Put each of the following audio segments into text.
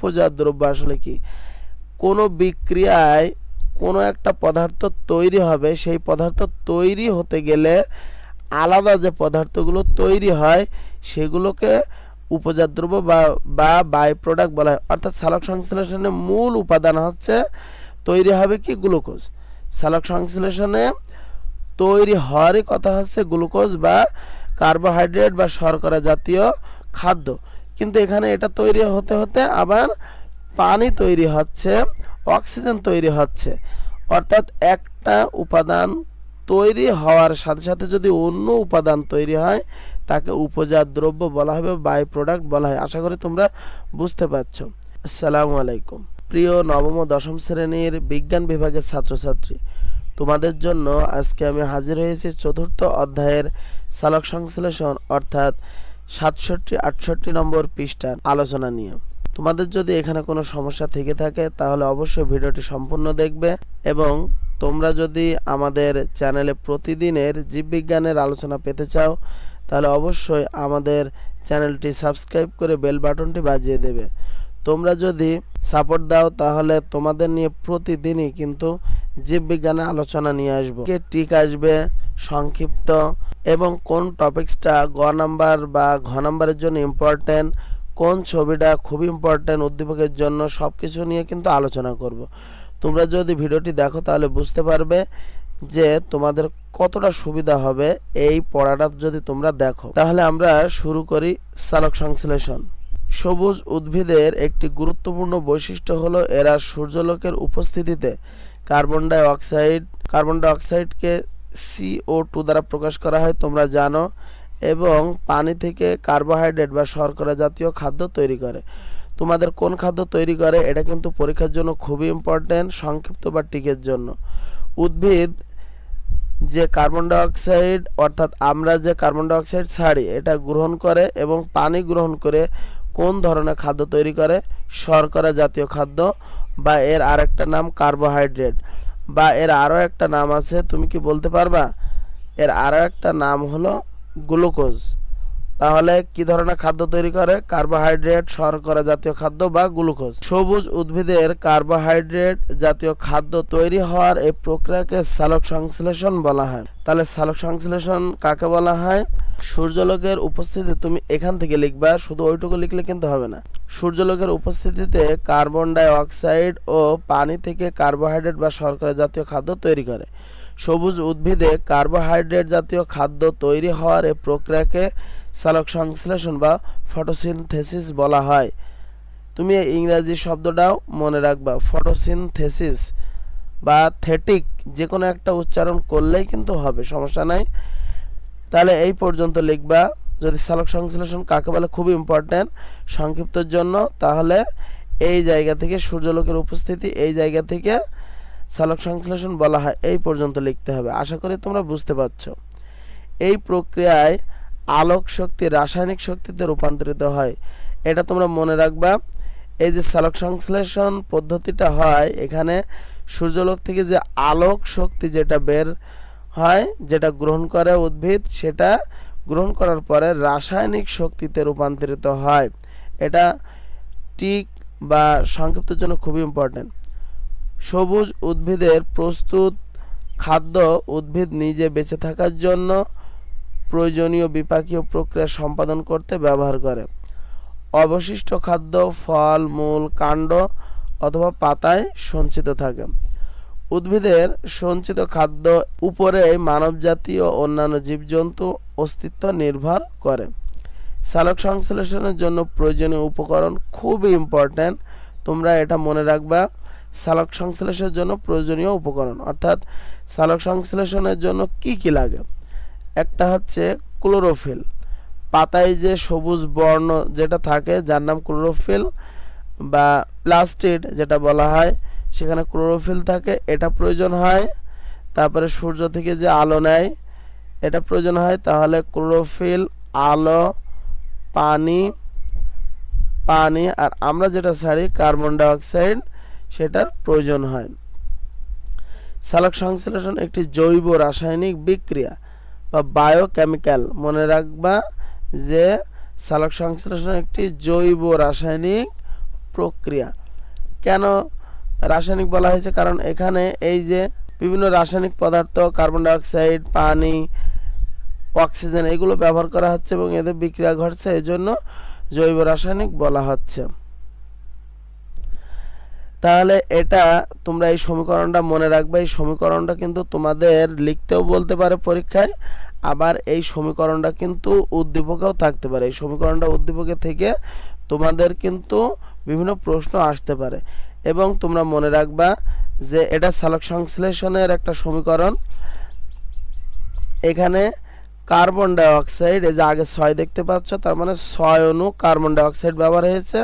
উপজাত দ্রব্য আসলে কি? কোনো বিক্রিয়ায় কোনো একটা পদার্থ তৈরি হবে, সেই পদার্থ তৈরি হতে গেলে আলাদা যে পদার্থগুলো তৈরি হয়, সেগুলোকে উপজাত দ্রব্য বা বা বাই প্রোডাক্ট বলা হয়। অর্থাৎ সালোক সংশ্লেষণের মূল উপাদান হচ্ছে তৈরি হবে কি? গ্লুকোজ। সালোক সংশ্লেষণে তৈরি হওয়ারই কথা হচ্ছে গ্লুকোজ বা কার্বোহাইড্রেট বা শর্করা জাতীয় খাদ্য। কিন্তু এখানে এটা তৈরি হতে হতে আবার পানি তৈরি হচ্ছে, অক্সিজেন তৈরি হচ্ছে। অর্থাৎ একটা উপাদান তৈরি হওয়ার সাথে সাথে যদি অন্য উপাদান তৈরি হয়, তাকে উপজাত দ্রব্য বলা হবে বাই প্রোডাক্ট বলা হয়। আশা করি তোমরা বুঝতে পারছ। আসসালামু আলাইকুম। প্রিয় নবম ও দশম শ্রেণির বিজ্ঞান বিভাগের ছাত্রছাত্রী, তোমাদের জন্য আজকে আমি হাজির হয়েছি চতুর্থ অধ্যায়ের সালোক সংশ্লেষণ, অর্থাৎ সাতষট্টি, আটষট্টি নম্বর পৃষ্ঠার আলোচনা নিয়ে। তোমাদের যদি এখানে কোনো সমস্যা থেকে থাকে, তাহলে অবশ্যই ভিডিওটি সম্পূর্ণ দেখবে এবং তোমরা যদি আমাদের চ্যানেলে প্রতিদিনের জীববিজ্ঞানের আলোচনা পেতে চাও, তাহলে অবশ্যই আমাদের চ্যানেলটি সাবস্ক্রাইব করে বেল বাটনটি বাজিয়ে দেবে। তোমরা যদি সাপোর্ট দাও, তাহলে তোমাদের নিয়ে প্রতিদিনই কিন্তু জীববিজ্ঞানের আলোচনা নিয়ে আসব। কে টিক আসবে? সংক্ষিপ্ত এবং কোন টপিক্সটা গ নাম্বার বা ঘ নাম্বারের জন্য ইম্পর্টেন্ট কোন ছবিটা খুব ইম্পর্টেন্ট উদ্দীপকের জন্য সব কিছু নিয়ে কিন্তু আলোচনা করব। তোমরা যদি ভিডিওটি দেখো তাহলে বুঝতে পারবে যে তোমাদের কতটা সুবিধা হবে এই পড়াটা যদি তোমরা দেখো। তাহলে আমরা শুরু করি সালোক সংশ্লেষণ। সবুজ উদ্ভিদের একটি গুরুত্বপূর্ণ বৈশিষ্ট্য হলো এরা সূর্যালোকের উপস্থিতিতে কার্বন ডাই অক্সাইড কার্বন ডাই অক্সাইডকে সিও টু দ্বারা প্রকাশ করা হয়, তোমরা জানো, এবং পানি থেকে কার্বোহাইড্রেট বা শর্করা জাতীয় খাদ্য তৈরি করে। তোমাদের কোন খাদ্য তৈরি করে, এটা কিন্তু পরীক্ষার জন্য খুবই ইম্পর্টেন্ট সংক্ষিপ্ত বা টিকের জন্য। উদ্ভিদ যে কার্বন ডাইঅক্সাইড অর্থাৎ আমরা যে কার্বন ডাইঅক্সাইড ছাড়ি, এটা গ্রহণ করে এবং পানি গ্রহণ করে কোন ধরনের খাদ্য তৈরি করে? শর্করা জাতীয় খাদ্য বা এর আরেকটা নাম কার্বোহাইড্রেট বা এর আরও একটা নাম আছে, তুমি কি বলতে পারবা? এর আরও একটা নাম হলো গ্লুকোজ। তাহলে কি ধরনের খাদ্য তৈরি করে? কার্বোহাইড্রেট শর্করা জাতীয় খাদ্য বা গ্লুকোজ। সবুজ উদ্ভিদের কার্বোহাইড্রেট জাতীয় খাদ্য তৈরি হওয়ার এই প্রক্রিয়াকে সালোক সংশ্লেষণ বলা হয়। তাহলে সালোক সংশ্লেষণ কাকে বলা হয়? সূর্যলোকের উপস্থিতি তুমি এখান থেকে লিখবা, শুধু ওইটুকু লিখলে কিন্তু হবে না। সূর্যলোকের উপস্থিতিতে কার্বন ডাই অক্সাইড ও পানি থেকে কার্বোহাইড্রেট বা শর্করা জাতীয় খাদ্য তৈরি করে। সবুজ উদ্ভিদে কার্বোহাইড্রেট জাতীয় খাদ্য তৈরি হওয়ার এ প্রক্রিয়াকে সালোক সংশ্লেষণ বা ফটোসিনথেসিস বলা হয়। তুমি ইংরাজি শব্দটাও মনে রাখবা, ফটোসিনথেসিস বা থেটিক যে কোনো একটা উচ্চারণ করলেই কিন্তু হবে, সমস্যা নাই। তাহলে এই পর্যন্ত লিখবা, যদি সালোক সংশ্লেষণ কাকে বলে খুব ইম্পর্ট্যান্ট সংক্ষিপ্তর জন্য, তাহলে এই জায়গা থেকে সূর্যলোকের উপস্থিতি এই জায়গা থেকে সালোক সংশ্লেষণ বলা হয়, এই পর্যন্ত লিখতে হবে। আশা করি তোমরা বুঝতে পারছ। এই প্রক্রিয়ায় আলোক শক্তি রাসায়নিক শক্তিতে রূপান্তরিত হয়। এটা তোমরা মনে রাখবা, এই যে সালোক সংশ্লেষণ পদ্ধতিটা হয়, এখানে সূর্যলোক থেকে যে আলোক শক্তি যেটা বের হয়, যেটা গ্রহণ করে উদ্ভিদ, সেটা গ্রহণ করার পরে রাসায়নিক শক্তিতে রূপান্তরিত হয়। এটা টিক বা সংক্ষিপ্তের জন্য খুবই ইম্পর্টেন্ট সবুজ উদ্ভিদের প্রস্তুত খাদ্য উদ্ভিদ নিজে বেঁচে থাকার জন্য প্রয়োজনীয় বিপাকীয় প্রক্রিয়া সম্পাদন করতে ব্যবহার করে। অবশিষ্ট খাদ্য, ফল, মূল, কাণ্ড অথবা পাতায় সঞ্চিত থাকে। উদ্ভিদের সঞ্চিত খাদ্য উপরে মানবজাতি ও অন্যান্য জীবজন্তু অস্তিত্ব নির্ভর করে। সালোক সংশ্লেষণের জন্য প্রয়োজনীয় উপকরণ খুবই ইম্পর্ট্যান্ট তোমরা এটা মনে রাখবা। সালোক সংশ্লেষণের জন্য প্রয়োজনীয় উপকরণ। অর্থাৎ সালোক সংশ্লেষণের জন্য কি কি লাগে? একটা হচ্ছে ক্লোরোফিল। পাতায় যে সবুজ বর্ণ যেটা থাকে, যার নাম ক্লোরোফিল বা প্লাস্টিড যেটা বলা হয়, সেখানে ক্লোরোফিল থাকে, এটা প্রয়োজন হয়। তারপরে সূর্য থেকে যে আলো নেয়, এটা প্রয়োজন হয়। তাহলে ক্লোরোফিল, আলো, পানি পানি, আর আমরা যেটা ছাড়ি কার্বন ডাইঅক্সাইড সেটার প্রয়োজন হয়। সালোক সংশ্লেষণ একটি জৈব রাসায়নিক বিক্রিয়া বা বায়োকেমিক্যাল মনে রাখবা যে সালোক সংশ্লেষণ একটি জৈব রাসায়নিক প্রক্রিয়া। কেন রাসায়নিক বলা হয়েছে? কারণ এখানে এই যে বিভিন্ন রাসায়নিক পদার্থ কার্বন ডাইঅক্সাইড পানি অক্সিজেন এগুলো ব্যবহার করা হচ্ছে এবং এদের বিক্রিয়া ঘটছে। এই জন্য জৈব রাসায়নিক বলা হচ্ছে। তাহলে এটা তোমরা এই সমীকরণটা মনে রাখবে। এই সমীকরণটা কিন্তু তোমাদের লিখতেও বলতে পারে পরীক্ষায়, আবার এই সমীকরণটা কিন্তু উদ্দীপকেও থাকতে পারে। এই সমীকরণটা উদ্দীপকে থেকে তোমাদের কিন্তু বিভিন্ন প্রশ্ন আসতে পারে। এবং তোমরা মনে রাখবা যে এটা সালোক সংশ্লেষণের একটা সমীকরণ। এখানে কার্বন ডাইঅক্সাইড, এই যে আগে ছয় দেখতে পাচ্ছ, তার মানে ছয় অণু কার্বন ডাইঅক্সাইড ব্যবহার হয়েছে।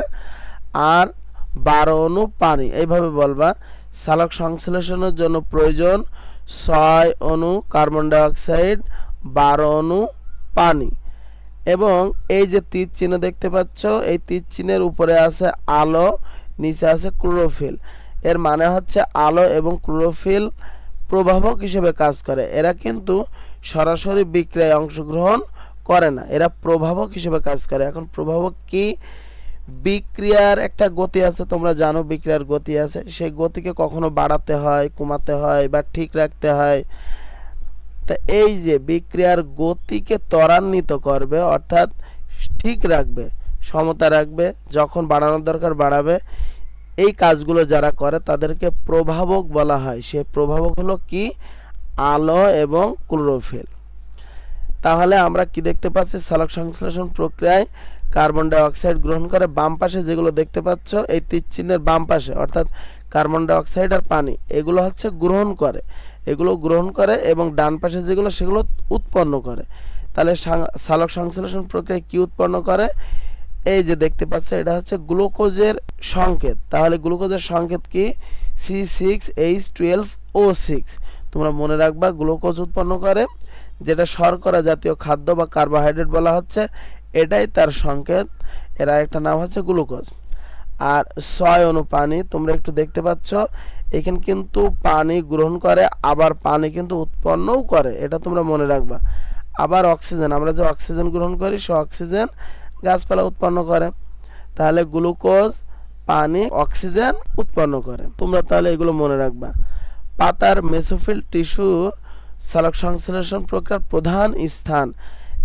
আর বারো অণু পানি। এইভাবে বলবা, সালক সংশ্লেষণের জন্য প্রয়োজন ছয় অণু কার্বন ডাইঅক্সাইড, বারো অণু পানি। এবং এই যে তীর চিহ্ন দেখতে পাচ্ছ, এই তীর চিহ্নের উপরে আছে আলো, নিচে আছে ক্লোরোফিল। এর মানে হচ্ছে আলো এবং ক্লোরোফিল প্রভাবক হিসেবে কাজ করে। এরা কিন্তু সরাসরি বিক্রিয়ায় অংশগ্রহণ করে না, এরা প্রভাবক হিসেবে কাজ করে। এখন প্রভাবক কি? বিক্রিয়ার একটা গতি আছে, তোমরা জানো বিক্রিয়ার গতি আছে। সেই গতিকে কখনো বাড়াতে হয়, কমাতে হয় বা ঠিক রাখতে হয়। তা এই যে বিক্রিয়ার গতিকে ত্বরান্বিত করবে, অর্থাৎ ঠিক রাখবে, সমতা রাখবে, যখন বাড়ানোর দরকার বাড়াবে, এই কাজগুলো যারা করে তাদেরকে প্রভাবক বলা হয়। সে প্রভাবক হলো কি? আলো এবং ক্লোরোফিল। তাহলে আমরা কি দেখতে পাচ্ছি? সালোক সংশ্লেষণ প্রক্রিয়ায় কার্বন ডাইঅক্সাইড গ্রহণ করে বাম পাশে যেগুলো দেখতে পাচ্ছ, এই তীর চিহ্নের বাম পাশে, অর্থাৎ কার্বন ডাইঅক্সাইড আর পানি, এগুলো হচ্ছে গ্রহণ করে। এগুলো গ্রহণ করে এবং ডান পাশে যেগুলো, সেগুলো উৎপন্ন করে। তাহলে সালোক সংশ্লেষণ প্রক্রিয়ায় কি উৎপন্ন করে? এই যে দেখতে পাচ্ছ, এটা হচ্ছে গ্লুকোজের সংকেত। তাহলে গ্লুকোজের সংকেত কি? C six H twelve O six. তোমরা মনে রাখবা, গ্লুকোজ উৎপন্ন করে, যেটা শর্করা জাতীয় খাদ্য বা কার্বোহাইড্রেট বলা হচ্ছে। এটাই তার সংকেত। এর আরেকটা নাম হচ্ছে গ্লুকোজ। আর ছয় অণু পানি, তোমরা একটু দেখতে পাচ্ছ, এখানে কিন্তু পানি গ্রহণ করে, আবার পানি কিন্তু উৎপন্নও করে, এটা তোমরা মনে রাখবা। আবার অক্সিজেন, আমরা যে অক্সিজেন গ্রহণ করি, সে অক্সিজেন গাছপালা উৎপন্ন করে। তাহলে গ্লুকোজ, পানি, অক্সিজেন উৎপন্ন করে। তোমরা তাহলে এগুলো মনে রাখবা। পাতার মেসোফিল টিস্যুর সালোক সংশ্লেষণ প্রক্রিয়ার প্রধান স্থান।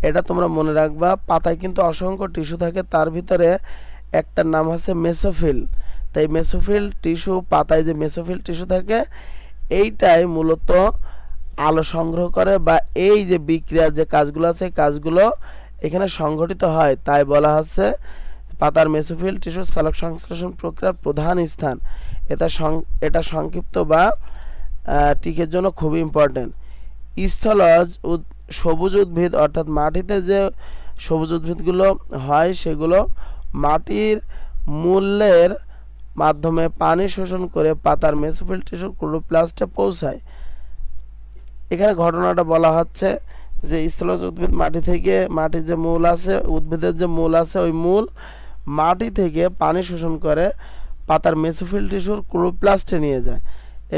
এটা তোমরা মনে রাখবা, পাতায় কিন্তু অসংখ্য টিস্যু থাকে, তার ভিতরে একটার নাম হচ্ছে মেসোফিল। তাই মেসোফিল টিস্যু, পাতায় যে মেসোফিল টিস্যু থাকে, এইটাই মূলত আলো সংগ্রহ করে বা এই যে বিক্রিয়ার যে কাজগুলো আছে কাজগুলো এখানে সংঘটিত হয়। তাই বলা হচ্ছে পাতার মেসোফিল টিস্যু সালোক সংশ্লেষণ প্রক্রিয়ার প্রধান স্থান। এটা সং, এটা সংক্ষিপ্ত বা টিকের জন্য খুবই ইম্পর্টেন্ট স্থলজ সবুজ উদ্ভিদ অর্থাৎ মাটিতে যে সবুজ উদ্ভিদগুলো হয়, সেগুলো মাটির মূল্যের মাধ্যমে পানি শোষণ করে পাতার মেসোফিল টিস্যু ক্লোরোপ্লাস্টে পৌঁছায়। এখানে ঘটনাটা বলা হচ্ছে যে স্থলজ উদ্ভিদ মাটি থেকে মাটির যে মূল আছে, উদ্ভিদের যে মূল আছে, ওই মূল মাটি থেকে পানি শোষণ করে পাতার মেসোফিল ক্লোরোপ্লাস্টে নিয়ে যায়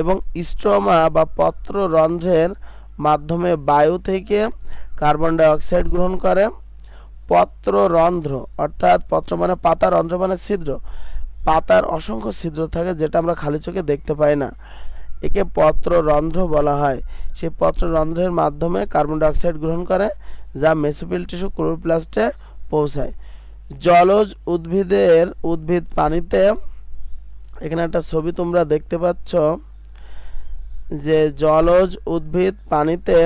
এবং স্ট্রমা বা পত্র রন্ধ্রের মাধ্যমে বায়ু থেকে কার্বন ডাইঅক্সাইড গ্রহণ করে। পত্র রন্ধ্র, অর্থাৎ পত্র মানে পাতা, রন্ধ্র মানে ছিদ্র। পাতার অসংখ্য ছিদ্র থাকে যেটা আমরা খালি চোখে দেখতে পাই না। একে পত্র রন্ধ্র বলা হয়। সেই পত্র রন্ধ্রের মাধ্যমে কার্বন ডাইঅক্সাইড গ্রহণ করে, যা মেসোফিল টিস্যু ক্লোরোপ্লাস্টে পৌঁছায়। জলজ উদ্ভিদের, উদ্ভিদ পানিতে, এখানে একটা ছবি তোমরা দেখতে পাচ্ছ। যে জলজ উদ্ভিদ পানিতে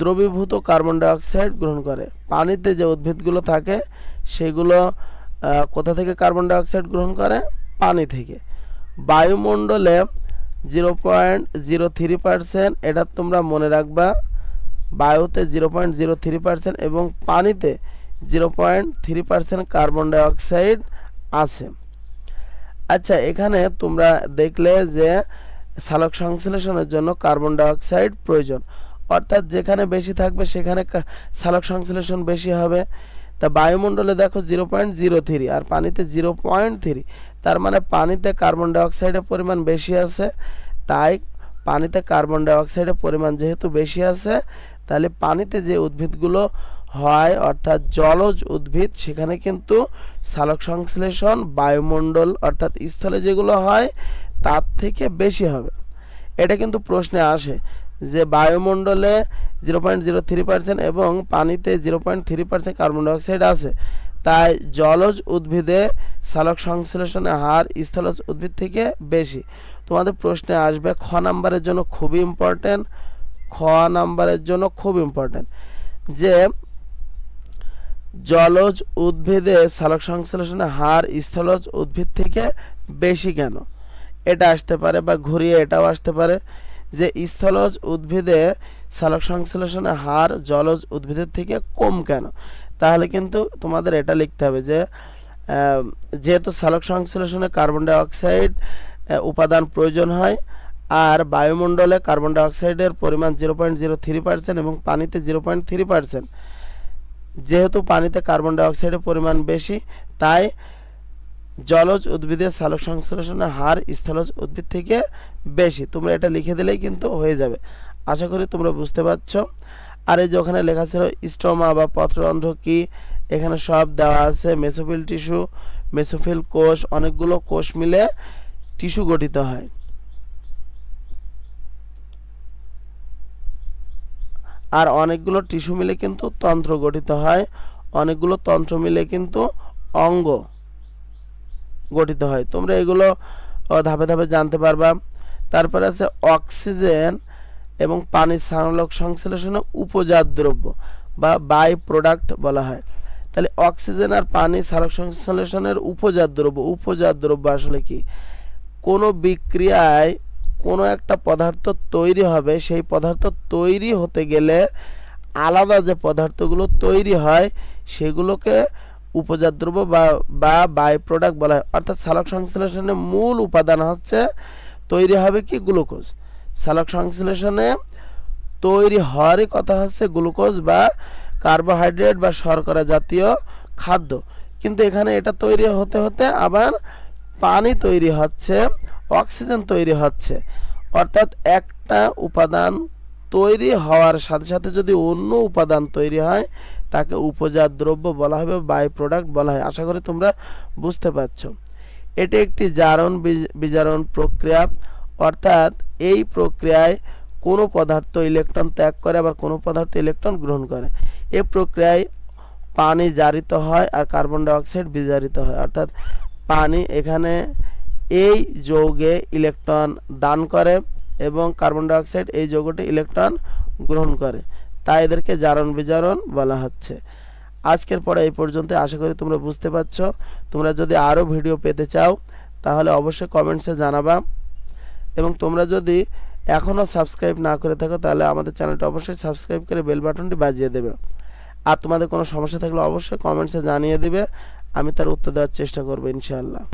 দ্রবীভূত কার্বন ডাইঅক্সাইড গ্রহণ করে। পানিতে যে উদ্ভিদগুলো থাকে, সেগুলো কোথা থেকে কার্বন ডাইঅক্সাইড গ্রহণ করে? পানি থেকে। বায়ুমণ্ডলে zero point zero three percent, এটা তোমরা মনে রাখবা, বায়ুতে zero point zero three percent এবং পানিতে zero point three percent carbon dioxide আছে। আচ্ছা এখানে তোমরা দেখলে যে সালোক সংশ্লেষণের জন্য কার্বন ডাইঅক্সাইড প্রয়োজন। অর্থাৎ যেখানে বেশি থাকবে, সেখানে সালোক সংশ্লেষণ বেশি হবে। তা বায়ুমণ্ডলে দেখো জিরো পয়েন্ট জিরো থ্রি আর পানিতে জিরো পয়েন্ট থ্রি। তার মানে পানিতে কার্বন ডাইঅক্সাইডের পরিমাণ বেশি আছে। তাই পানিতে কার্বন ডাইঅক্সাইডের পরিমাণ যেহেতু বেশি আছে, তাহলে পানিতে যে উদ্ভিদগুলো হয়, অর্থাৎ জলজ উদ্ভিদ, সেখানে কিন্তু সালোক সংশ্লেষণ, বায়ুমণ্ডল, অর্থাৎ স্থলে যেগুলো হয় তার থেকে বেশি হবে। এটা কিন্তু প্রশ্নে আসে যে বায়ুমণ্ডলে zero point zero three percent এবং পানিতে zero point three percent carbon dioxide আছে। তাই জলজ উদ্ভিদে সালক সংশ্লেষণের হার স্থলজ উদ্ভিদ থেকে বেশি। তোমাদের প্রশ্নে আসবে খ নাম্বারের জন্য খুবই ইম্পর্টেন্ট খ নাম্বারের জন্য খুব ইম্পর্টেন্ট যে জলজ উদ্ভিদে সালক সংশ্লেষণের হার স্থলজ উদ্ভিদ থেকে বেশি কেন? এটা আসতে পারে বা ঘুরিয়ে এটাও আসতে পারে, যে স্থলজ উদ্ভিদে সালোক সংশ্লেষণের হার জলজ উদ্ভিদের থেকে কম কেন? তাহলে কিন্তু তোমাদের এটা লিখতে হবে যে যেহেতু সালক সংশ্লেষণে কার্বন ডাইঅক্সাইড উপাদান প্রয়োজন হয়, আর বায়ুমণ্ডলে কার্বন ডাইঅক্সাইডের পরিমাণ zero point zero three percent এবং পানিতে জিরো পয়েন্ট থ্রি পার্সেন্ট যেহেতু পানিতে কার্বন ডাই অক্সাইডের পরিমাণ বেশি, তাই জলজ উদ্ভিদের সালোক সংশ্লেষণের হার স্থলজ উদ্ভিদ থেকে বেশি। তোমরা এটা লিখে দিলেই কিন্তু হয়ে যাবে। আশা করি তোমরা বুঝতে পারছ। আর এই যে ওখানে লেখা ছিল স্টোমা বা পত্ররন্ধ্র কি? এখানে সব দেওয়া আছে। মেসোফিল টিস্যু, মেসোফিল কোষ, অনেকগুলো কোষ মিলে টিস্যু গঠিত হয়। আর অনেকগুলো টিস্যু মিলে কিন্তু তন্ত্র গঠিত হয়। অনেকগুলো তন্ত্র মিলে কিন্তু অঙ্গ। গঠিত হয়। তোমরা এগুলো ধাপে ধাপে জানতে পারবা। তারপরে আছে অক্সিজেন এবং পানির সালোক সংশ্লেষণে উপজাত দ্রব্য বা বাই প্রোডাক্ট বলা হয়। তাহলে অক্সিজেন আর পানি সারক সংশ্লেষণের উপজাত দ্রব্য উপজাত দ্রব্য আসলে কি? কোনো বিক্রিয়ায় কোনো একটা পদার্থ তৈরি হবে, সেই পদার্থ তৈরি হতে গেলে আলাদা যে পদার্থগুলো তৈরি হয়, সেগুলোকে উপজাত দ্রব্য বা বা বাই প্রোডাক্ট বলা হয়। অর্থাৎ সালোক সংশ্লেষণের মূল উপাদান হচ্ছে তৈরি হবে কি? গ্লুকোজ। সালোক সংশ্লেষণে তৈরি হওয়ারই কথা হচ্ছে গ্লুকোজ বা কার্বোহাইড্রেট বা শর্করা জাতীয় খাদ্য। কিন্তু এখানে এটা তৈরি হতে হতে আবার পানি তৈরি হচ্ছে, অক্সিজেন তৈরি হচ্ছে। অর্থাৎ একটা উপাদান তৈরি হওয়ার সাথে সাথে যদি অন্য উপাদান তৈরি হয় তাকে উপজাত দ্রব্য বলা হবে বাই প্রোডাক্ট বলা হয়। আশা করি তোমরা বুঝতে পারছ। এটি একটি জারণ বিজারণ প্রক্রিয়া। অর্থাৎ এই প্রক্রিয়ায় কোনো পদার্থ ইলেকট্রন ত্যাগ করে, আবার কোনো পদার্থ ইলেকট্রন গ্রহণ করে। এ প্রক্রিয়ায় পানি জারিত হয় আর কার্বন ডাই অক্সাইড বিজারিত হয়। অর্থাৎ পানি এখানে এই যৌগে ইলেকট্রন দান করে এবং কার্বন ডাই অক্সাইড এই যৌগটি ইলেকট্রন গ্রহণ করে। তাই এদেরকে জারণ বিজারণ বলা হচ্ছে। আজকের পরে এই পর্যন্ত আশা করি তোমরা বুঝতে পারছ। তোমরা যদি আরও ভিডিও পেতে চাও, তাহলে অবশ্যই কমেন্টসে জানাবা। এবং তোমরা যদি এখনও সাবস্ক্রাইব না করে থাকো, তাহলে আমাদের চ্যানেলটা অবশ্যই সাবস্ক্রাইব করে বেল বাটনটি বাজিয়ে দেবে। আর তোমাদের কোনো সমস্যা থাকলে অবশ্যই কমেন্টসে জানিয়ে দিবে। আমি তার উত্তর দেওয়ার চেষ্টা করব, ইনশাআল্লাহ।